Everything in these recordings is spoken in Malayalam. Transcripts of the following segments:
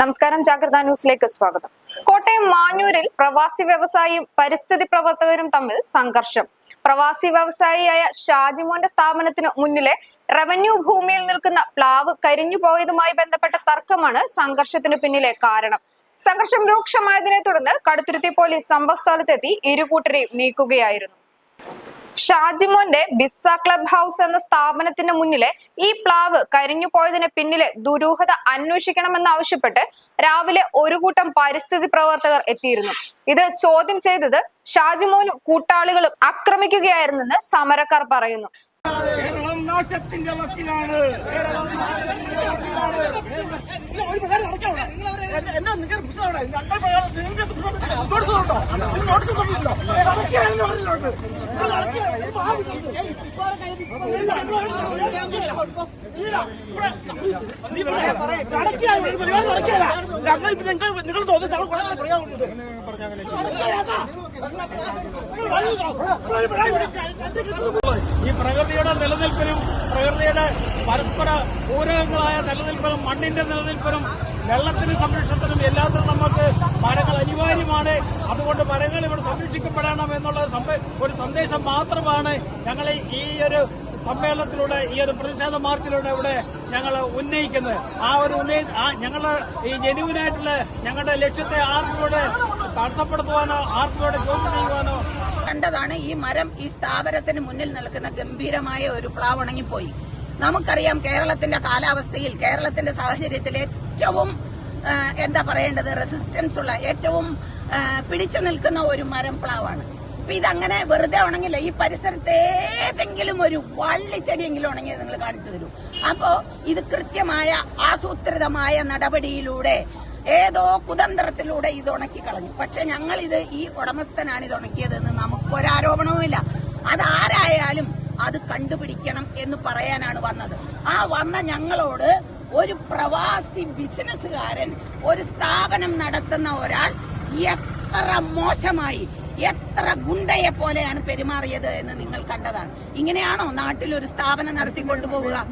നമസ്കാരം ജാഗ്രത ന്യൂസിലേക്ക് സ്വാഗതം. കോട്ടയം മാഞ്ഞൂരിൽ പ്രവാസി വ്യവസായിയും പരിസ്ഥിതി പ്രവർത്തകരും തമ്മിൽ സംഘർഷം. പ്രവാസി വ്യവസായിയായ ഷാജിമോന്റെ സ്ഥാപനത്തിന് മുന്നിലെ റവന്യൂ ഭൂമിയിൽ നിൽക്കുന്ന പ്ലാവ് കരിഞ്ഞു പോയതുമായി ബന്ധപ്പെട്ട തർക്കമാണ് സംഘർഷത്തിന് പിന്നിലെ കാരണം. സംഘർഷം രൂക്ഷമായതിനെ തുടർന്ന് കടുത്തുരുത്തി പോലീസ് സംഭവസ്ഥലത്തെത്തി ഇരുകൂട്ടരെയും നീക്കുകയായിരുന്നു. ഷാജിമോന്റെ ബിസ്സ ക്ലബ് ഹൗസ് എന്ന സ്ഥാപനത്തിന് മുന്നിലെ ഈ പ്ലാവ് കരിഞ്ഞു പോയതിന് പിന്നിലെ ദുരൂഹത അന്വേഷിക്കണമെന്നാവശ്യപ്പെട്ട് രാവിലെ ഒരു കൂട്ടം പരിസ്ഥിതി പ്രവർത്തകർ എത്തിയിരുന്നു. ഇത് ചോദ്യം ചെയ്തത് ഷാജിമോനും കൂട്ടാളികളും ആക്രമിക്കുകയായിരുന്നെന്ന് സമരക്കാർ പറയുന്നു. നാശത്തിന്റെ വക്കിലാണ്. എന്നാ നിങ്ങൾ നിങ്ങൾ തോന്നുന്നു ഞങ്ങൾ പറയാൻ ഈ പ്രകൃതിയുടെ നിലനിൽപ്പിനും പ്രകൃതിയുടെ പരസ്പര പൂരകങ്ങളായ നിലനിൽപ്പിനും മണ്ണിന്റെ നിലനിൽപ്പിനും വെള്ളത്തിന് സംരക്ഷണത്തിനും എല്ലാത്തിനും നമുക്ക് മരങ്ങൾ അനിവാര്യമാണ്. അതുകൊണ്ട് മരങ്ങൾ ഇവിടെ സംരക്ഷിക്കപ്പെടണം എന്നുള്ള ഒരു സന്ദേശം മാത്രമാണ് ഞങ്ങൾ ഈ ഒരു സമ്മേളനത്തിലൂടെ ഈ ഒരു പ്രതിഷേധ മാർച്ചിലൂടെ ഇവിടെ ഞങ്ങൾ ഉന്നയിക്കുന്നത്. ആ ഒരു ഉന്നയി ഞങ്ങൾ ഈ ജനുവിനായിട്ടുള്ള ഞങ്ങളുടെ ലക്ഷ്യത്തെ ആർക്കിലൂടെ തടസ്സപ്പെടുത്തുവാനോ ആർക്കിലൂടെ ചോദ്യം ചെയ്യുവാനോ? കണ്ടതാണ് ഈ മരം ഈ സ്ഥാപനത്തിന് മുന്നിൽ നിൽക്കുന്ന ഗംഭീരമായ ഒരു പ്ലാവ് ഉണങ്ങിപ്പോയി നമുക്കറിയാം കേരളത്തിന്റെ കാലാവസ്ഥയിൽ കേരളത്തിന്റെ സാഹചര്യത്തിൽ ഏറ്റവും എന്താ പറയേണ്ടത്? റെസിസ്റ്റൻസ് ഉള്ള ഏറ്റവും പിടിച്ചു നിൽക്കുന്ന ഒരു മരം പ്ലാവാണ്. അപ്പൊ ഇതങ്ങനെ വെറുതെ ഉണങ്ങില്ല. ഈ പരിസരത്ത് ഏതെങ്കിലും ഒരു വള്ളിച്ചെടിയെങ്കിലും ഉണങ്ങിയത് നിങ്ങൾ കാണിച്ചു തരൂ. അപ്പോ ഇത് കൃത്യമായ ആസൂത്രിതമായ നടപടിയിലൂടെ ഏതോ കുതന്ത്രത്തിലൂടെ ഇത് ഉണക്കി കളഞ്ഞു. പക്ഷെ ഞങ്ങൾ ഇത് ഈ ഉടമസ്ഥനാണ് ഇത് ഉണക്കിയതെന്ന് നമുക്കൊരാരോപണവുമില്ല. അതാരായാലും അത് കണ്ടുപിടിക്കണം എന്ന് പറയാനാണ് വന്നത്. ആ വന്ന ഞങ്ങളോട് ഒരു പ്രവാസി ബിസിനസ്സുകാരൻ ഒരു സ്ഥാപനം നടത്തുന്ന ഒരാൾ എത്ര മോശമായി എത്ര ഗുണ്ടയെ പോലെയാണ് പെരുമാറിയത് എന്ന് നിങ്ങൾ കണ്ടതാണ്. ഇങ്ങനെയാണോ നാട്ടിൽ ഒരു സ്ഥാപനം നടത്തി പോണ്ടാ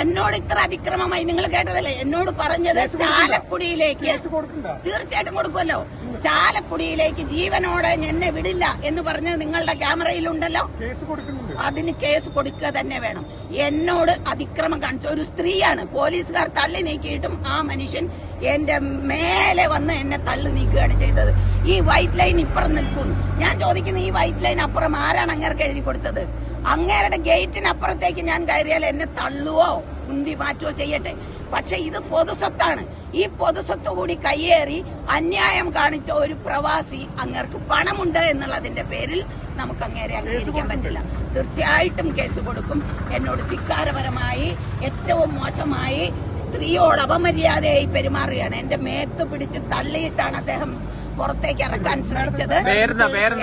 എന്നോട് ഇത്ര അതിക്രമമായി നിങ്ങൾ കേട്ടതല്ലേ? എന്നോട് പറഞ്ഞത് ചാലക്കുടിയിലേക്ക്. തീർച്ചയായിട്ടും കൊടുക്കുമല്ലോ. ചാലക്കുടിയിലേക്ക് ജീവനോടെ എന്നെ വിടില്ല എന്ന് പറഞ്ഞത് നിങ്ങളുടെ ക്യാമറയിലുണ്ടല്ലോ? അതിന് കേസ് കൊടുക്കുക തന്നെ വേണം. എന്നോട് അതിക്രമം കാണിച്ച ഒരു സ്ത്രീയാണ്. പോലീസുകാർ തള്ളി നീക്കിയിട്ടും ആ മനുഷ്യൻ എന്റെ മേലെ വന്ന് എന്നെ തള്ളി നീക്കുകയാണ് ചെയ്തത്. ഈ വൈറ്റ് ലൈൻ ഇപ്പുറം നിൽക്കുന്നു. ഞാൻ ചോദിക്കുന്നു ഈ വൈറ്റ് ലൈൻ അപ്പുറം ആരാണ് അങ്ങേർക്ക് എഴുതി കൊടുത്തത്? അങ്ങേരുടെ ഗേറ്റിനപ്പുറത്തേക്ക് ഞാൻ കയറിയാൽ എന്നെ തള്ളുവോ? ഉന്തി മാറ്റുവോ ചെയ്യട്ടെ? പക്ഷെ ഇത് പൊതുസ്വത്താണ്. ഈ പൊതുസ്വത്ത് കൂടി കയ്യേറി അന്യായം കാണിച്ച ഒരു പ്രവാസി അങ്ങേർക്ക് പണമുണ്ട് എന്നുള്ളതിന്റെ പേരിൽ നമുക്ക് അങ്ങേരെ അംഗീകരിക്കാൻ പറ്റില്ല. തീർച്ചയായിട്ടും കേസ് കൊടുക്കും. എന്നോട് ധിക്കാരപരമായി ഏറ്റവും മോശമായി സ്ത്രീയോട് അപമര്യാദയായി പെരുമാറുകയാണ്. എന്റെ മേത്ത് പിടിച്ച് തള്ളിയിട്ടാണ് അദ്ദേഹം പുറത്തേക്ക് ഇറക്കാൻ ശ്രമിച്ചത്.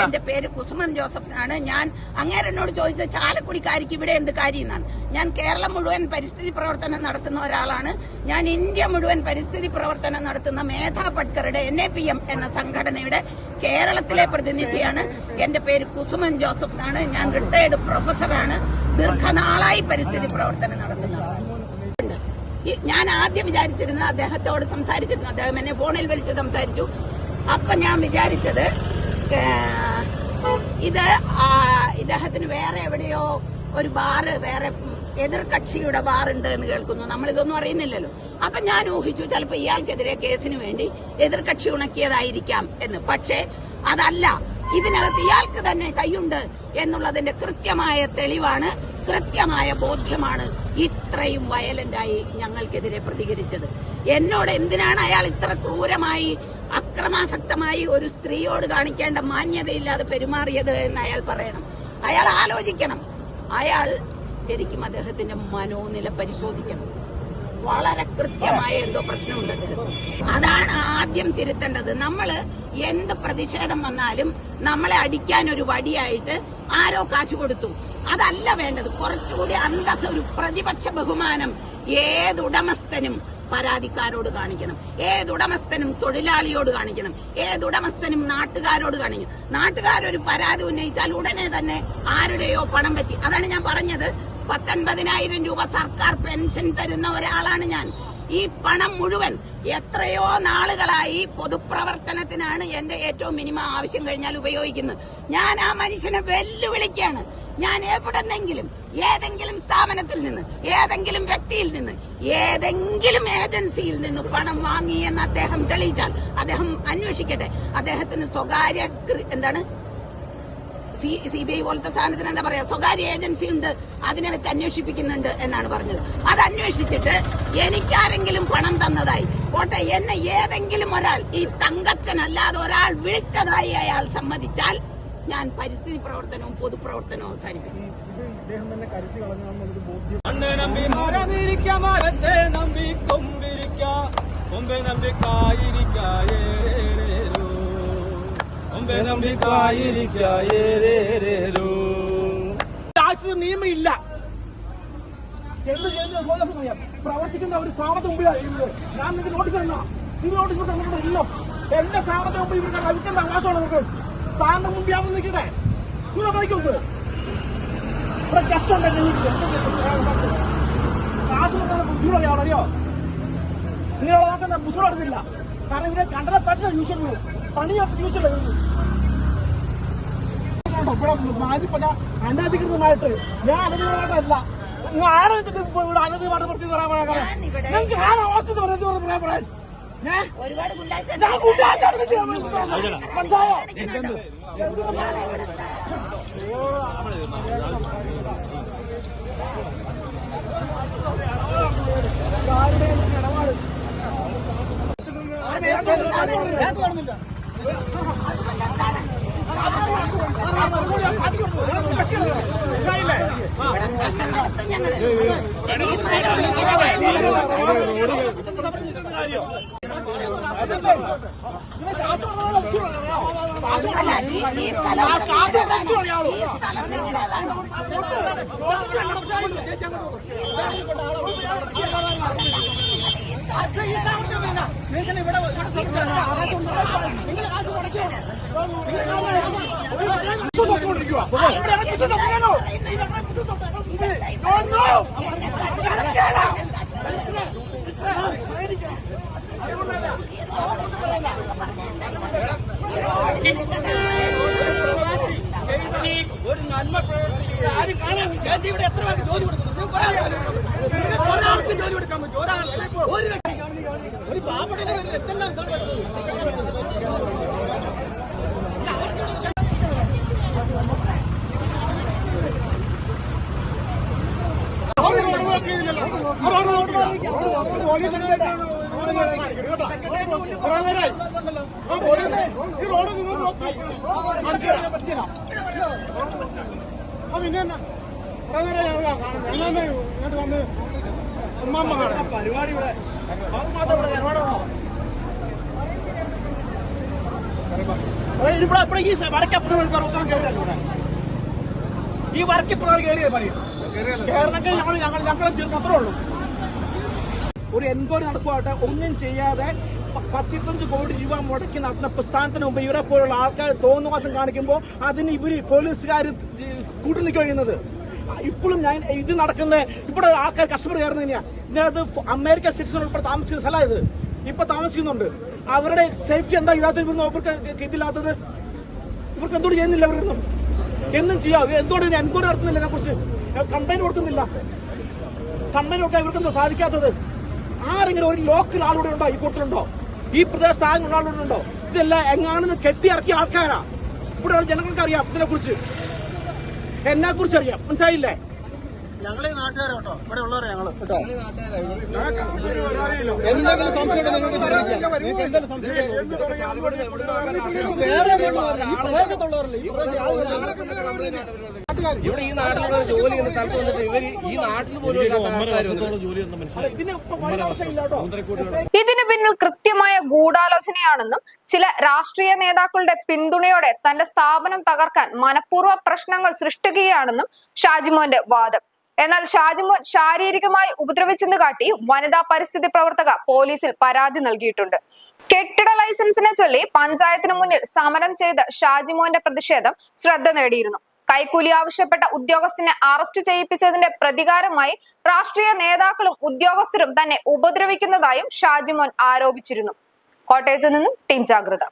എന്റെ പേര് കുസുമൻ ജോസഫ് ആണ് ഞാൻ അങ്ങേരെ എന്നോട് ചോദിച്ച ചാലക്കുടിക്കാരിക്ക് ഇവിടെ എന്ത് കാര്യം എന്നാണ് ഞാൻ കേരളം മുഴുവൻ പരിസ്ഥിതി പ്രവർത്തനം നടത്തുന്ന ഒരാളാണ്. ഞാൻ ഇന്ത്യ മുഴുവൻ പരിസ്ഥിതി പ്രവർത്തനം നടത്തുന്ന മേധാ പട്കറുടെ എൻ എ പി എം എന്ന സംഘടനയുടെ കേരളത്തിലെ പ്രതിനിധിയാണ്. എന്റെ പേര് കുസുമൻ ജോസഫ് ആണ് ഞാൻ റിട്ടയർഡ് പ്രൊഫസറാണ് ദീർഘനാളായി പരിസ്ഥിതി പ്രവർത്തനം നടത്തുന്നതാണ് ഞാൻ ആദ്യം വിചാരിച്ചിരുന്നത് അദ്ദേഹത്തോട് സംസാരിച്ചിരുന്നു. അദ്ദേഹം എന്നെ ഫോണിൽ വിളിച്ച് സംസാരിച്ചു. അപ്പൊ ഞാൻ വിചാരിച്ചത് ഇത് ഇദ്ദേഹത്തിന് വേറെ എവിടെയോ ഒരു ബാറ് വേറെ എതിർകക്ഷിയുടെ ബാറുണ്ട് എന്ന് കേൾക്കുന്നു. നമ്മൾ ഇതൊന്നും അറിയുന്നില്ലല്ലോ. അപ്പൊ ഞാൻ ഊഹിച്ചു ചിലപ്പോ ഇയാൾക്കെതിരെ കേസിന് വേണ്ടി എതിർകക്ഷി ഉണക്കിയതായിരിക്കാം എന്ന്. പക്ഷേ അതല്ല. ഇതിനകത്ത് ഇയാൾക്ക് തന്നെ കൈയുണ്ട് എന്നുള്ളതിന്റെ കൃത്യമായ തെളിവാണ് കൃത്യമായ ബോധ്യമാണ് ഇത്രയും വയലന്റായി ഞങ്ങൾക്കെതിരെ പ്രതികരിച്ചത്. എന്നോട് എന്തിനാണ് അയാൾ ഇത്ര ക്രൂരമായി അക്രമാസക്തമായി ഒരു സ്ത്രീയോട് കാണിക്കേണ്ട മാന്യതയില്ലാതെ പെരുമാറിയത് എന്ന് അയാൾ പറയണം. അയാൾ ആലോചിക്കണം. അയാൾ ശരിക്കും അദ്ദേഹത്തിന്റെ മനോനില പരിശോധിക്കണം. വളരെ കൃത്യമായ എന്തോ പ്രശ്നമുണ്ട് അതാണ് ആദ്യം തിരുത്തേണ്ടത്. നമ്മൾ എന്ത് പ്രതിഷേധം വന്നാലും നമ്മളെ അടിക്കാൻ ഒരു വടിയായിട്ട് ആരോ കാശ് കൊടുത്തു. അതല്ല വേണ്ടത്. കുറച്ചുകൂടി അന്തസ് ഒരു പ്രതിപക്ഷ ബഹുമാനം ഏതുടമസ്ഥനും പരാതിക്കാരോട് കാണിക്കണം. ഏതുടമസ്ഥനും തൊഴിലാളിയോട് കാണിക്കണം. ഏതുടമസ്ഥനും നാട്ടുകാരോട് കാണിക്കണം. നാട്ടുകാരൊരു പരാതി ഉന്നയിച്ചാൽ ഉടനെ തന്നെ ആരുടെയോ പണം പറ്റി. അതാണ് ഞാൻ പറഞ്ഞത്. പത്തൊൻപതിനായിരം രൂപ സർക്കാർ പെൻഷൻ തരുന്ന ഒരാളാണ് ഞാൻ. ഈ പണം മുഴുവൻ എത്രയോ നാളുകളായി പൊതുപ്രവർത്തനത്തിനാണ് എന്റെ ഏറ്റവും മിനിമം ആവശ്യം കഴിഞ്ഞാൽ ഉപയോഗിക്കുന്നത്. ഞാൻ ആ മനുഷ്യനെ വെല്ലുവിളിക്കാണ് ഞാൻ എവിടെന്നെങ്കിലും ഏതെങ്കിലും സ്ഥാപനത്തിൽ നിന്ന് ഏതെങ്കിലും വ്യക്തിയിൽ നിന്ന് ഏതെങ്കിലും ഏജൻസിയിൽ നിന്ന് പണം വാങ്ങി എന്ന് അദ്ദേഹം തെളിയിച്ചാൽ അദ്ദേഹം അന്വേഷിക്കട്ടെ. അദ്ദേഹത്തിന് സ്വകാര്യ എന്താണ്? സി ബി ഐ പോലത്തെ സാധനത്തിന് എന്താ പറയാ? സ്വകാര്യ ഏജൻസി ഉണ്ട് അതിനെ വെച്ച് അന്വേഷിപ്പിക്കുന്നുണ്ട് എന്നാണ് പറഞ്ഞത്. അത് അന്വേഷിച്ചിട്ട് എനിക്കാരെങ്കിലും പണം തന്നതായി പോട്ടെ എന്നെ ഏതെങ്കിലും ഒരാൾ ഈ തങ്കച്ചൻ അല്ലാതെ ഒരാൾ വിളിച്ചതായി അയാൾ സമ്മതിച്ചാൽ ഞാൻ പരിസ്ഥിതി പ്രവർത്തനവും പൊതുപ്രവർത്തനവും അവസാനിപ്പിക്കും. ഇദ്ദേഹം തന്നെ കരച്ചു കളഞ്ഞാണെന്നുള്ളത് ബോധ്യം. നിയമമില്ല. എന്ത് ചെയ്യുന്ന പ്രവർത്തിക്കുന്ന ഒരു സ്ഥാപനത്തിന് മുമ്പിലാണ് ഞാൻ നിങ്ങൾക്ക് നോട്ടീസ് തന്നാ നിങ്ങൾ നോട്ടീസ് തന്നിട്ടുണ്ട് ഇല്ല എന്റെ സ്ഥാപനത്തിന് മുമ്പിൽ ഇവർക്ക് കഴിക്കേണ്ട അവകാശമാണ് നിങ്ങൾക്ക് സ്ഥാപനം മുമ്പിയാവുന്ന നിൽക്കട്ടെ? നിങ്ങൾ പഠിക്കുന്നത് ഇവിടെ ഉണ്ടെങ്കിൽ കാശ് കൊടുക്കുന്ന ബുദ്ധിമുട്ടാണ് അറിയോ നിങ്ങൾ നോക്കുന്ന ബുദ്ധിമുട്ടില്ല കാരണം ഇവരെ കണ്ടതെ പറ്റില്ല യൂസ് പണി യൂസ് ഇവിടെ മാതിരിപ്പെട്ട അനധികൃതമായിട്ട് ഞാൻ അനധികൃതമായിട്ടല്ല. നിങ്ങൾ ആരാ ഇത് ഇപ്പൊ ഇവിടെ അനധികൃതമായിട്ട് പ്രതി പറയാൻ പറയാൻ നിങ്ങൾക്ക് ആരാ അവസ്ഥ പറയാൻ പറയാൻ? ഒരുപാട് ഞാൻ വേണ്ടി മനസ്സിലായോ? ഇവിടെ ഒരു നന്മ പ്രവർത്തിക്കുക ആരും കാണാൻ ചേച്ചി ഇവിടെ എത്ര പേർക്ക് ജോലി കൊടുക്കുന്നു ഒരാൾക്ക് ജോലി കൊടുക്കാൻ പറ്റും ഒരാൾക്ക് ഒരു വ്യക്തിക്ക് ഒരു പാവപ്പെട്ടതിന്റെ പേരിൽ എന്തെല്ലാം ഇതാണ് വരുന്നത്? അവർ റോഡ് മാർക്കിയില്ലല്ലോ. ആ റോഡ് മാർക്കിയില്ല. പോലീസ് ഈ റോഡ് നിങ്ങൾ. പറ്റില്ല. ആ പിന്നെ എന്നാ? കുറേ നേരമായി ഞങ്ങൾ കാണുന്നു. ഞങ്ങളൊന്ന് ഇങ്ങോട്ട് വന്ന് ഉമ്മാമ്മ കാണാം. പരിപാടി ഇവിടെ ഇവിടെ? ഇവിടെ ഈ വടക്കപ്പുറം കയറിയല്ലോ ഇവിടെ. ഈ വരക്കിപ്പുറം കയറിയത് പറയും കേരളത്തിൽ ഞങ്ങൾ ഞങ്ങൾ ഞങ്ങളെ തീർന്നത്രേ ഉള്ളൂ ഒരു എൻക്വയറി നടക്കുവാട്ടെ ഒന്നും ചെയ്യാതെ പത്തിപ്പഞ്ച് കോടി രൂപ മുടക്കി നടത്തുന്ന പ്രസ്ഥാനത്തിന് മുമ്പ് ഇവരെ പോലുള്ള ആൾക്കാർ തോന്നുവാസം കാണിക്കുമ്പോൾ അതിന് ഇവർ പോലീസുകാർ കൂട്ടു നിൽക്കുന്നത് ഇപ്പോഴും ഞാൻ ഇത് നടക്കുന്ന ഇവിടെ ആൾക്കാർ കസ്റ്റമർ കയറുന്നത് തന്നെയാണ് ഇതിനകത്ത് അമേരിക്ക സിറ്റിസൺ ഉൾപ്പെടെ താമസിക്കുന്ന സ്ഥലമാണ് ഇത്. ഇപ്പൊ താമസിക്കുന്നുണ്ട്. അവരുടെ സേഫ്റ്റി എന്താ? ഇതാത്ത ഇവർക്ക് ഇതില്ലാത്തത് ഇവർക്ക് എന്തുകൊണ്ട് ചെയ്യുന്നില്ല അവരൊന്നും എന്നും ചെയ്യാം. എന്തുകൊണ്ട് എൻക്വയറി നടത്തുന്നില്ല ഇതിനെ കുറിച്ച് കംപ്ലൈന്റ് കൊടുക്കുന്നില്ല. കംപ്ലൈന്റ് കൊടുക്കാൻ ഇവർക്ക് എന്താ സാധിക്കാത്തത്? ആരെങ്കിലും ഒരു ലോക്കൽ ആളുകൂടെ ഉണ്ടോ? ഈ കൂട്ടത്തിലുണ്ടോ? ഈ പ്രദേശത്ത് ആരെങ്കിലും ആളുകളുണ്ടോ ഇതെല്ലാം എങ്ങാണെന്ന് കെട്ടി ഇറക്കിയ ആൾക്കാരാ. ഇവിടെ ജനങ്ങൾക്ക് അറിയാം ഇതിനെ കുറിച്ച് എന്നെ കുറിച്ച് അറിയാം മനസ്സിലായില്ലേ? ഞങ്ങളെ നാട്ടുകാരാ കേട്ടോ ഇവിടെ ഉള്ളവരാ ഞങ്ങൾ. കേട്ടോ? എന്തെങ്കിലും സംശയം നിങ്ങൾക്ക് എന്തെങ്കിലും സംശയം വേറെ പ്രദേശത്തുള്ളവരല്ലേ ഈ ഇവിടെ ഈ നാട്ടിലുള്ള ജോലി ചെയ്യുന്ന സ്ഥലത്ത് വന്നിട്ട് ഇവർ ഈ നാട്ടിൽ പോലും ഇതിന് പിന്നിൽ കൃത്യമായ ഗൂഢാലോചനയാണെന്നും ചില രാഷ്ട്രീയ നേതാക്കളുടെ പിന്തുണയോടെ തന്റെ സ്ഥാപനം തകർക്കാൻ മനഃപൂർവ പ്രശ്നങ്ങൾ സൃഷ്ടിക്കുകയാണെന്നും ഷാജിമോന്റെ വാദം. എന്നാൽ ഷാജിമോൻ ശാരീരികമായി ഉപദ്രവിച്ചെന്ന് കാട്ടി വനിതാ പരിസ്ഥിതി പ്രവർത്തക പോലീസിൽ പരാതി നൽകിയിട്ടുണ്ട്. കെട്ടിട ലൈസൻസിനെ ചൊല്ലി പഞ്ചായത്തിന് മുന്നിൽ സമരം ചെയ്ത ഷാജിമോന്റെ പ്രതിഷേധം ശ്രദ്ധ നേടിയിരുന്നു. കൈക്കൂലി ആവശ്യപ്പെട്ട ഉദ്യോഗസ്ഥനെ അറസ്റ്റ് ചെയ്യിപ്പിച്ചതിന്റെ പ്രതികാരമായി രാഷ്ട്രീയ നേതാക്കളും ഉദ്യോഗസ്ഥരും തന്നെ ഉപദ്രവിക്കുന്നതായും ഷാജിമോൻ ആരോപിച്ചിരുന്നു. കോട്ടയത്ത് നിന്നും ടീം ജാഗ്രത.